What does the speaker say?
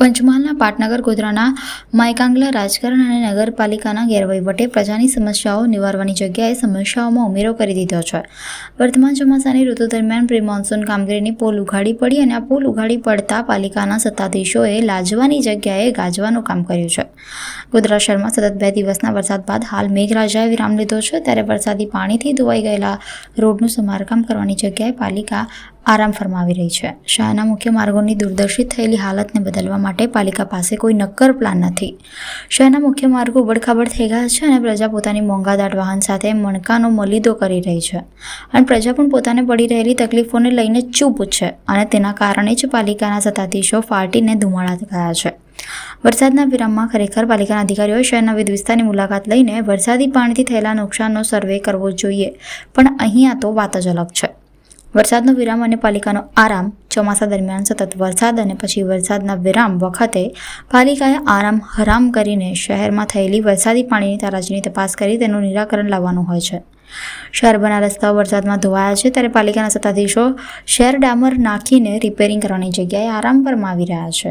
પંચમહાલના પાટનગર ગોધરાના માયકાંગલા રાજકારણ અને નગરપાલિકાના ગેરવહીવટે પ્રજાની સમસ્યાઓ નિવારવાની જગ્યાએ સમસ્યાઓમાં ઉમેરો કરી દીધો છે. વર્તમાન ચોમાસાની ઋતુ દરમિયાન પ્રી મોન્સૂન કામગીરીની પોલ ઉઘાડી પડી અને આ પોલ ઉઘાડી પડતા પાલિકાના સત્તાધીશોએ લાજવાની જગ્યાએ ગાજવાનું કામ કર્યું છે. ગોધરા શહેરમાં સતત બે દિવસના વરસાદ બાદ હાલ મેઘરાજાએ વિરામ લીધો છે. ત્યારે વરસાદી પાણીથી ધોવાઈ ગયેલા રોડનું સમારકામ કરવાની જગ્યાએ પાલિકા આરામ ફરમાવી રહી છે. શહેરના મુખ્ય માર્ગોની દૂરદર્શિત થયેલી હાલતને બદલવા માટે પાલિકા પાસે કોઈ નક્કર પ્લાન નથી. શહેરના મુખ્ય માર્ગો ઉબડખાબડ થઈ ગયા છે અને પ્રજા પોતાની મોંઘાદાટ વાહન સાથે મણકાનો મલિદો કરી રહી છે. અને પ્રજા પણ પોતાને પડી રહેલી તકલીફોને લઈને ચૂપ છે અને તેના કારણે જ પાલિકાના સત્તાધીશો ફાટીને ધુમાડા ગયા છે. વરસાદના વિરામમાં ખરેખર પાલિકાના અધિકારીઓએ શહેરના વિવિધ વિસ્તારની મુલાકાત લઈને વરસાદી પાણીથી થયેલા નુકસાનનો સર્વે કરવો જોઈએ. પણ અહીંયા તો વાત જ અલગ છે. વરસાદનો વિરામ અને પાલિકાનો આરામ ચોમાસા દરમિયાન સતત વરસાદ અને પછી વરસાદના વિરામ વખતે પાલિકાએ આરામ હરામ કરીને શહેરમાં થયેલી વરસાદી પાણીની તારાજીની તપાસ કરી તેનું નિરાકરણ લાવવાનું હોય છે. શહેરભરના રસ્તાઓ વરસાદમાં ધોવાયા છે ત્યારે પાલિકાના સત્તાધીશો શહેર ડામર નાખીને રિપેરિંગ કરવાની જગ્યાએ આરામ ફરમાવી રહ્યા છે.